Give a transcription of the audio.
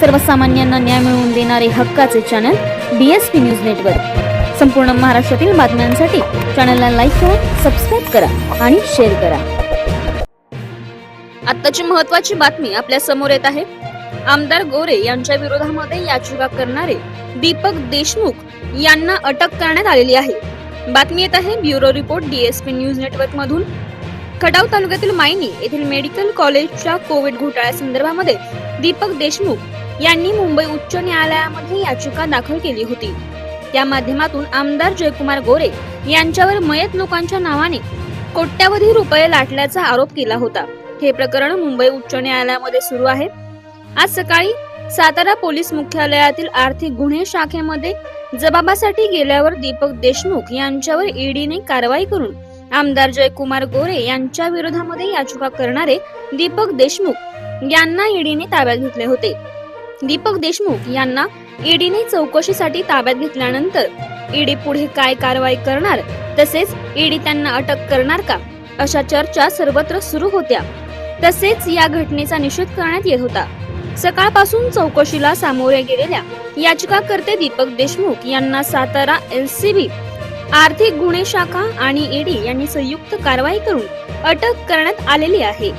सर्वसामान्यांना न्याय मिळवून देणारे हक्काचे channel D S P news network संपूर्ण महाराष्ट्रातील बातम्यांसाठी चॅनलला लाईक करा सबस्क्राईब करा आणि शेअर करा. आत्ताची महत्वाची बातमी आपल्यासमोर येत आहे. आमदार गोरे यांच्या विरोधामध्ये याचिका करणारे दीपक देशमुख यांना अटक करण्यात आलेली आहे. बातमी येत आहे bureau report DSP news network मधून. खटाव तालुक्यातील मायनी येथील मेडिकल कॉलेजच्या कोविड घोटाळ्यासंदर्भामध्ये दीपक देशमुख यांनी मुंबई उच्च न्यायालयामध्ये याचिका दाखल केली होती. त्या माध्यमातून आमदार जयकुमार गोरे यांच्यावर मयत लोकांच्या नावाने कोट्यावधी रुपये लाटल्याचा आरोप केला होता. हे प्रकरण मुंबई उच्च न्यायालयामध्ये सुरू आहे. आज सकाळी सातारा पोलीस मुख्यालयातील आर्थिक गुन्हे शाखेमध्ये जबाबासाठी गेल्यावर दीपक देशमुख यांच्यावर ईडीने कारवाई करून आमदार जयकुमार गोरे यांच्या विरोधामध्ये याचिका करणारे दीपक देशमुख यांना ईडीने ताब्यात घेतले होते. दीपक देशमुख यांना ईडीने चौकशीसाठी ताब्यात घेतल्यानंतर ईडी पुढे काय कारवाई करणार तसेच ईडी त्यांना अटक करणार का अशा चर्चा सर्वत्र सुरू होत्या. तसेच या घटनेचा निषेध करण्यात येत होता. सकाळपासून चौकशीला सामोरे गेलेल्या याचिकाकर्ते दीपक देशमुख यांना सातारा एलसीबी आर्थिक गुन्हे शाखा आणि ईडी यांनी संयुक्त कारवाई करून अटक करण्यात आलेली आहे.